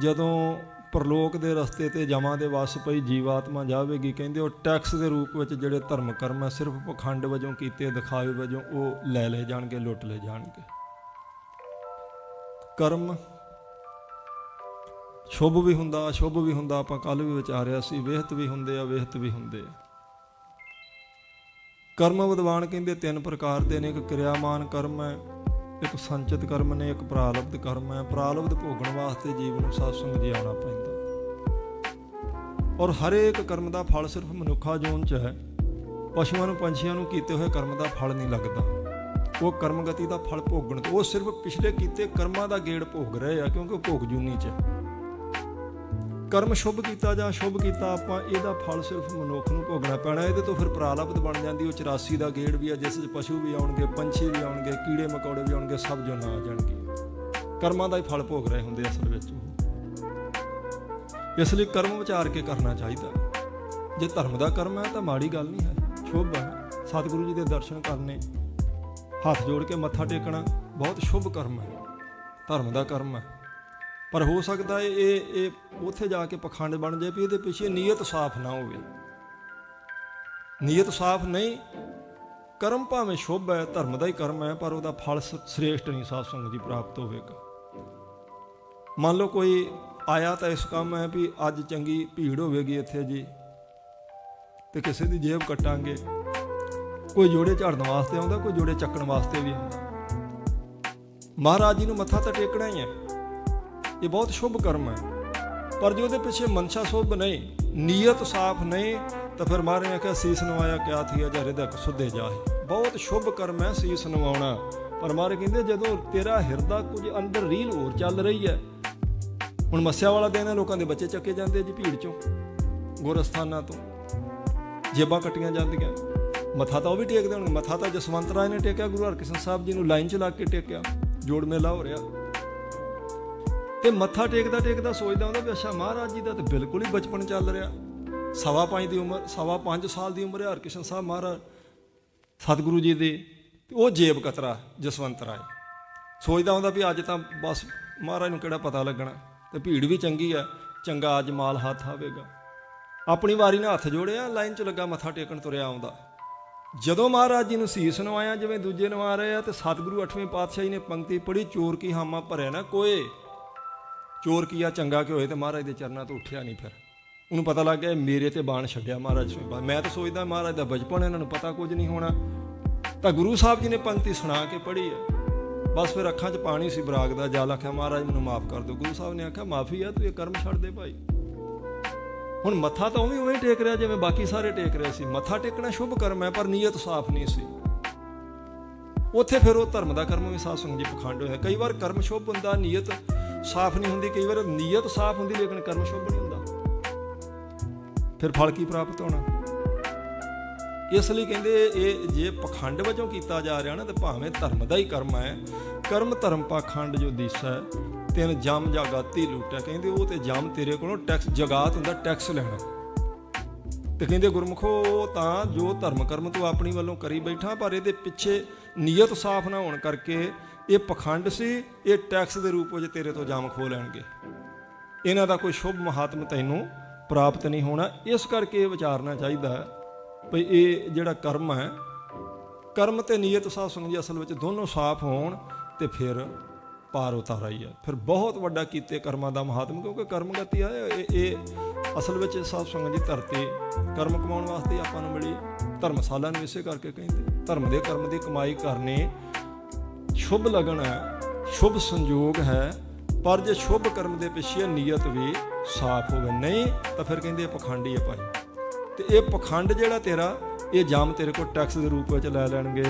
ਜਦੋਂ ਪ੍ਰਲੋਕ ਦੇ ਰਸਤੇ ਤੇ ਜਮਾਂ ਦੇ ਵਸ ਪਈ ਜੀਵਾਤਮਾ ਜਾਵੇਗੀ, ਕਹਿੰਦੇ ਉਹ ਟੈਕਸ ਦੇ ਰੂਪ ਵਿੱਚ ਜਿਹੜੇ ਧਰਮ ਕਰਮ ਹੈ ਸਿਰਫ ਪਖੰਡ ਵਜੋਂ ਕੀਤੇ, ਦਿਖਾਵੇ ਵਜੋਂ ਉਹ ਲੈ ਲਏ ਜਾਣਗੇ, ਲੁੱਟ ਲਏ ਜਾਣਗੇ। ਕਰਮ ਸ਼ੁਭ ਵੀ ਹੁੰਦਾ, ਅਸ਼ੁਭ ਵੀ ਹੁੰਦਾ, ਆਪਾਂ ਕੱਲ ਵੀ ਵਿਚਾਰਿਆ ਸੀ ਵਿਹਤ ਵੀ ਹੁੰਦੇ ਆ ਵੇਹਤ ਵੀ ਹੁੰਦੇ ਆ। ਕਰਮ ਵਿਦਵਾਨ ਕਹਿੰਦੇ ਤਿੰਨ ਪ੍ਰਕਾਰ ਦੇ ਨੇ, ਇੱਕ ਕਿਰਿਆਮਾਨ ਕਰਮ ਹੈ ਇੱਕ ਸੰਚਿਤ ਕਰਮ ਨੇ, ਇੱਕ ਪ੍ਰਾਲਬਧ ਕਰਮ ਹੈ। ਪ੍ਰਾਲਬਧ ਭੋਗਣ ਵਾਸਤੇ ਜੀਵ ਨੂੰ ਸਤਸੰਗ ਜੀ ਆਉਣਾ ਪੈਂਦਾ। ਔਰ ਹਰੇਕ ਕਰਮ ਦਾ ਫਲ ਸਿਰਫ ਮਨੁੱਖਾ ਜੋਨ ਚ ਹੈ। ਪਸ਼ੂਆਂ ਨੂੰ, ਪੰਛੀਆਂ ਨੂੰ ਕੀਤੇ ਹੋਏ ਕਰਮ ਦਾ ਫਲ ਨਹੀਂ ਲੱਗਦਾ। ਉਹ ਕਰਮ ਗਤੀ ਦਾ ਫਲ ਭੋਗਣ ਉਹ ਸਿਰਫ ਪਿਛਲੇ ਕੀਤੇ ਕਰਮਾਂ ਦਾ ਗੇੜ ਭੋਗ ਰਹੇ ਆ, ਕਿਉਂਕਿ ਉਹ ਭੋਗ ਜੂਨੀ ਚ ਹੈ। ਕਰਮ ਸ਼ੁਭ ਕੀਤਾ ਜਾਂ ਸ਼ੁਭ ਕੀਤਾ, ਆਪਾਂ ਇਹਦਾ ਫਲ ਸਿਰਫ ਮਨੁੱਖ ਨੂੰ ਭੋਗਣਾ ਪੈਣਾ, ਇਹਦੇ ਤੋਂ ਫਿਰ ਪ੍ਰਾਰਬਧ ਬਣ ਜਾਂਦੀ ਉਹ 84 ਦਾ ਗੇੜ ਵੀ ਆ, ਜਿਸ ਵਿੱਚ ਪਸ਼ੂ ਵੀ ਆਉਣਗੇ, ਪੰਛੀ ਵੀ ਆਉਣਗੇ, ਕੀੜੇ ਮਕੌੜੇ ਵੀ ਆਉਣਗੇ, ਸਭ ਜੋ ਨਾ ਆ ਜਾਣਗੇ। ਕਰਮਾਂ ਦਾ ਹੀ ਫਲ ਭੋਗ ਰਹੇ ਹੁੰਦੇ ਅਸਲ ਵਿੱਚ ਉਹ। ਇਸ ਲਈ ਕਰਮ ਵਿਚਾਰ ਕੇ ਕਰਨਾ ਚਾਹੀਦਾ। ਜੇ ਧਰਮ ਦਾ ਕਰਮ ਹੈ ਤਾਂ ਮਾੜੀ ਗੱਲ ਨਹੀਂ ਹੈ, ਸ਼ੁਭ ਹੈ। ਸਤਿਗੁਰੂ ਜੀ ਦੇ ਦਰਸ਼ਨ ਕਰਨੇ, ਹੱਥ ਜੋੜ ਕੇ ਮੱਥਾ ਟੇਕਣਾ, ਬਹੁਤ ਸ਼ੁਭ ਕਰਮ ਹੈ। ਧਰਮ ਦਾ ਕਰਮ ਹੈ। ਪਰ ਹੋ ਸਕਦਾ ਹੈ ਇਹ ਇਹ ਉੱਥੇ ਜਾ ਕੇ ਪਖੰਡ ਬਣ ਜਾਏ ਵੀ ਇਹਦੇ ਪਿੱਛੇ ਨੀਅਤ ਸਾਫ਼ ਨਾ ਹੋਵੇ। ਨੀਅਤ ਸਾਫ਼ ਨਹੀਂ, ਕਰਮ ਭਾਵੇਂ ਸ਼ੁਭ ਹੈ, ਧਰਮ ਦਾ ਹੀ ਕਰਮ ਹੈ, ਪਰ ਉਹਦਾ ਫਲ ਸ- ਸ੍ਰੇਸ਼ਟ ਨਹੀਂ ਸਾਧ ਸੰਗਤ ਜੀ ਪ੍ਰਾਪਤ ਹੋਵੇਗਾ। ਮੰਨ ਲਓ ਕੋਈ ਆਇਆ ਤਾਂ ਇਸ ਕੰਮ ਹੈ ਵੀ ਅੱਜ ਚੰਗੀ ਭੀੜ ਹੋਵੇਗੀ ਇੱਥੇ ਜੀ, ਤੇ ਕਿਸੇ ਦੀ ਜੇਬ ਕੱਟਾਂਗੇ। ਕੋਈ ਜੋੜੇ ਝਾੜਨ ਵਾਸਤੇ ਆਉਂਦਾ, ਕੋਈ ਜੋੜੇ ਚੱਕਣ ਵਾਸਤੇ ਵੀ ਆਉਂਦਾ। ਮਹਾਰਾਜ ਜੀ ਨੂੰ ਮੱਥਾ ਤਾਂ ਟੇਕਣਾ ਹੀ ਹੈ। ਇਹ ਬਹੁਤ ਸ਼ੁਭ ਕਰਮ ਹੈ। ਪਰ ਜੇ ਉਹਦੇ ਪਿੱਛੇ ਮਨਸ਼ਾ ਸ਼ੁਭ ਨਹੀਂ, ਨੀਅਤ ਸਾਫ਼ ਨਹੀਂ, ਤਾਂ ਫਿਰ ਮਹਾਰਾਜ ਨੇ ਕਿਹਾ, ਸੀਸ ਨਵਾਇਆ ਕਿਆ ਥੀਆ ਜਾਂ ਹਿਰਦਕ ਸੁਧੇ ਜਾਏ ਬਹੁਤ ਸ਼ੁਭ ਕਰਮ ਹੈ ਸੀਸ ਨਵਾਉਣਾ। ਪਰ ਮਹਾਰਾਜ ਕਹਿੰਦੇ, ਜਦੋਂ ਤੇਰਾ ਹਿਰਦਾ ਕੁਝ ਅੰਦਰ ਰੀਲ ਹੋਰ ਚੱਲ ਰਹੀ ਹੈ, ਹੁਣ ਮੱਸਿਆ ਵਾਲਾ ਦਿਨ ਹੈ, ਲੋਕਾਂ ਦੇ ਬੱਚੇ ਚੱਕੇ ਜਾਂਦੇ ਜੀ ਭੀੜ ਚੋਂ, ਗੁਰਸਥਾਨਾਂ ਤੋਂ। ਜੇਬਾਂ ਕੱਟੀਆਂ ਜਾਂਦੀਆਂ। ਮੱਥਾ ਤਾਂ ਉਹ ਵੀ ਟੇਕਦੇ ਹੁਣ, ਮੱਥਾ ਤਾਂ ਜਸਵੰਤ ਰਾਏ ਨੇ ਟੇਕਿਆ, ਗੁਰੂ ਹਰਕ੍ਰਿਸ਼ਨ ਸਾਹਿਬ ਜੀ ਨੂੰ ਲਾਈਨ ਚ ਲਾ ਕੇ ਟੇਕਿਆ। ਜੋੜ ਮੇਲਾ ਹੋ ਰਿਹਾ। ਤੇ ਮੱਥਾ ਟੇਕਦਾ ਟੇਕਦਾ ਸੋਚਦਾ ਹੁੰਦਾ ਵੀ ਅੱਛਾ ਮਹਾਰਾਜ ਜੀ ਦਾ ਤੇ ਬਿਲਕੁਲ ਹੀ ਬਚਪਨ ਚੱਲ ਰਿਹਾ। ਸਵਾ ਪੰਜ ਦੀ ਉਮਰ, ਸਵਾ ਪੰਜ ਸਾਲ ਦੀ ਉਮਰ ਹੈ ਹਰਕ੍ਰਿਸ਼ਨ ਸਾਹਿਬ ਮਹਾਰਾਜ ਸਤਿਗੁਰੂ ਜੀ ਦੇ ਉਹ ਜੇਬ ਕਤਰਾ, ਜਸਵੰਤ ਰਾਏ। ਸੋਚਦਾ ਹੁੰਦਾ ਵੀ ਅੱਜ ਤਾਂ ਬਸ ਮਹਾਰਾਜ ਨੂੰ ਕਿਹੜਾ ਪਤਾ ਲੱਗਣਾ, ਤੇ ਭੀੜ ਵੀ ਚੰਗੀ ਆ, ਚੰਗਾ ਅੱਜ ਮਾਲ ਹੱਥ ਆਵੇਗਾ। ਆਪਣੀ ਵਾਰੀ ਨਾਲ ਹੱਥ ਜੋੜਿਆ, ਲਾਈਨ 'ਚ ਲੱਗਾ ਮੱਥਾ ਟੇਕਣ ਤੁਰਿਆ ਆਉਂਦਾ। ਜਦੋਂ ਮਹਾਰਾਜ ਜੀ ਨੂੰ ਸੀਸ ਨਵਾਇਆ, ਜਿਵੇਂ ਦੂਜੇ ਨਵਾ ਰਹੇ ਆ, ਤੇ ਸਤਿਗੁਰੂ 8ਵੇਂ ਜੀ ਨੇ ਪੰਕਤੀ ਪੜ੍ਹੀ, ਚੋਰ ਕੀ ਹਾਮਾ ਭਰਿਆ ਨਾ, ਕੋਏ। ਚੋਰ ਕੀਆ ਚੰਗਾ ਕਿ ਹੋਏ ਤੇ ਮਹਾਰਾਜ ਦੇ ਚਰਨਾਂ ਤੋਂ ਉੱਠਿਆ ਨਹੀਂ ਫਿਰ? ਉਹਨੂੰ ਪਤਾ ਲੱਗ ਗਿਆ ਮੇਰੇ ਤੇ ਬਾਣ ਛੱਡਿਆ ਮਹਾਰਾਜ ਸੋਈ ਮੈਂ ਤਾਂ ਸੋਚਦਾ ਮਹਾਰਾਜ ਦਾ ਬਚਪਨ ਇਹਨਾਂ ਨੂੰ ਪਤਾ ਕੁਝ ਨਹੀਂ ਹੋਣਾ। ਤਾਂ ਗੁਰੂ ਸਾਹਿਬ ਜੀ ਨੇ ਪੰਕਤੀ ਸੁਣਾ ਕੇ ਪੜ੍ਹੀ ਹੈ ਬਸ ਫਿਰ ਅੱਖਾਂ 'ਚ ਪਾਣੀ ਸੀ ਬਰਾਗ ਦਾ। ਜਲ ਆਖਿਆ, ਮਹਾਰਾਜ, ਮੈਨੂੰ ਮਾਫ ਕਰ ਦਿਓ। ਗੁਰੂ ਸਾਹਿਬ ਨੇ ਆਖਿਆ, ਮਾਫੀ ਆ, ਤੂੰ ਇਹ ਕਰਮ ਛੱਡ ਦੇ ਭਾਈ। ਹੁਣ ਮੱਥਾ ਤਾਂ ਉਵੇਂ ਉਵੇਂ ਟੇਕ ਰਿਹਾ, ਜਿਵੇਂ ਬਾਕੀ ਸਾਰੇ ਟੇਕ ਰਹੇ ਸੀ। ਮੱਥਾ ਟੇਕਣਾ ਸ਼ੁਭ ਕਰਮ ਹੈ, ਪਰ ਨੀਅਤ ਸਾਫ਼ ਨਹੀਂ ਸੀ। ਉੱਥੇ ਫਿਰ ਉਹ ਧਰਮ ਦਾ ਕਰਮ ਵੀ ਸਾਧ ਸੰਗਤ ਜੀ ਪਖੰਡ ਹੋਇਆ। ਕਈ ਵਾਰ ਕਰਮ ਸ਼ੁਭ ਹੁੰਦਾ, ਨੀਅਤ ਸਾਫ਼ ਨਹੀਂ ਹੁੰਦੀ, ਕਈ ਵਾਰ ਨੀਅਤ ਸਾਫ਼ ਹੁੰਦੀ, ਲੇਕਿਨ ਕਰਮ ਸ਼ੁਭ ਨਹੀਂ ਹੁੰਦਾ। ਫਿਰ ਫਲ ਕੀ ਪ੍ਰਾਪਤ ਹੋਣਾ? ਇਸ ਲਈ ਕਹਿੰਦੇ ਇਹ ਜੇ ਪਖੰਡ ਵਜੋਂ ਕੀਤਾ ਜਾ ਰਿਹਾ ਨਾ, ਤੇ ਭਾਵੇਂ ਧਰਮ ਦਾ ਹੀ ਕਰਮ ਹੈ, ਕਰਮ ਧਰਮ ਪਖੰਡ ਜੋ ਦਿਸਾ ਹੈ, ਤਿੰਨ ਜਮ ਜਗਾਤੀ ਲੂਟਾ। ਕਹਿੰਦੇ ਉਹ ਤੇ ਜਮ ਤੇਰੇ ਕੋਲੋਂ ਟੈਕਸ ਜਗਾਤ ਹੁੰਦਾ ਟੈਕਸ ਲੈਣਾ। ਤੇ ਕਹਿੰਦੇ ਗੁਰਮਖੋ ਉਹ ਤਾਂ ਜੋ ਧਰਮ ਕਰਮ ਤੂੰ ਆਪਣੀ ਵੱਲੋਂ ਕਰੀ ਬੈਠਾ, ਪਰ ਇਹਦੇ ਪਿੱਛੇ ਨੀਅਤ ਸਾਫ਼ ਨਾ ਹੋਣ ਕਰਕੇ ਇਹ ਪਖੰਡ ਸੀ, ਇਹ ਟੈਕਸ ਦੇ ਰੂਪ ਵਿੱਚ ਤੇਰੇ ਤੋਂ ਜਾਮ ਖੋ ਲੈਣਗੇ। ਇਹਨਾਂ ਦਾ ਕੋਈ ਸ਼ੁਭ ਮਹਾਤਮ ਤੈਨੂੰ ਪ੍ਰਾਪਤ ਨਹੀਂ ਹੋਣਾ। ਇਸ ਕਰਕੇ ਇਹ ਵਿਚਾਰਨਾ ਚਾਹੀਦਾ ਹੈ ਭਈ ਇਹ ਜਿਹੜਾ ਕਰਮ ਹੈ, ਕਰਮ ਤੇ ਨੀਅਤ ਸਾਧ ਸੰਗਤ ਜੀ ਅਸਲ ਵਿੱਚ ਦੋਨੋਂ ਸਾਫ਼ ਹੋਣ ਤੇ ਫਿਰ ਪਾਰ ਉਤਾਰਾ ਹੀ ਹੈ। ਫਿਰ ਬਹੁਤ ਵੱਡਾ ਕੀਤੇ ਕਰਮਾਂ ਦਾ ਮਹਾਤਮ, ਕਿਉਂਕਿ ਕਰਮ ਗਤੀ ਹੈ, ਇਹ ਇਹ ਅਸਲ ਵਿੱਚ ਸਾਧ ਸੰਗਤ ਦੀ ਧਰਤੀ, ਕਰਮ ਕਮਾਉਣ ਵਾਸਤੇ ਆਪਾਂ ਨੂੰ ਮਿਲੀ ਧਰਮਸ਼ਾਲਾ ਨੂੰ ਇਸੇ ਕਰਕੇ ਕਹਿੰਦੇ। ਧਰਮ ਦੇ ਕਰਮ ਦੀ ਕਮਾਈ ਕਰਨੇ ਸ਼ੁਭ ਲਗਨ ਹੈ, ਸ਼ੁਭ ਸੰਜੋਗ ਹੈ, ਪਰ ਜੇ ਸ਼ੁਭ ਕਰਮ ਦੇ ਪਿੱਛੇ ਨੀਅਤ ਵੀ ਸਾਫ਼ ਹੋਵੇ, ਨਹੀਂ ਤਾਂ ਫਿਰ ਕਹਿੰਦੇ ਇਹ ਪਖੰਡੀ ਹੈ ਭਾਈ। ਤੇ ਇਹ ਪਖੰਡ ਜਿਹੜਾ ਤੇਰਾ, ਇਹ ਜਾਮ ਤੇਰੇ ਕੋਲ ਟੈਕਸ ਦੇ ਰੂਪ ਵਿੱਚ ਲੈ ਲੈਣਗੇ।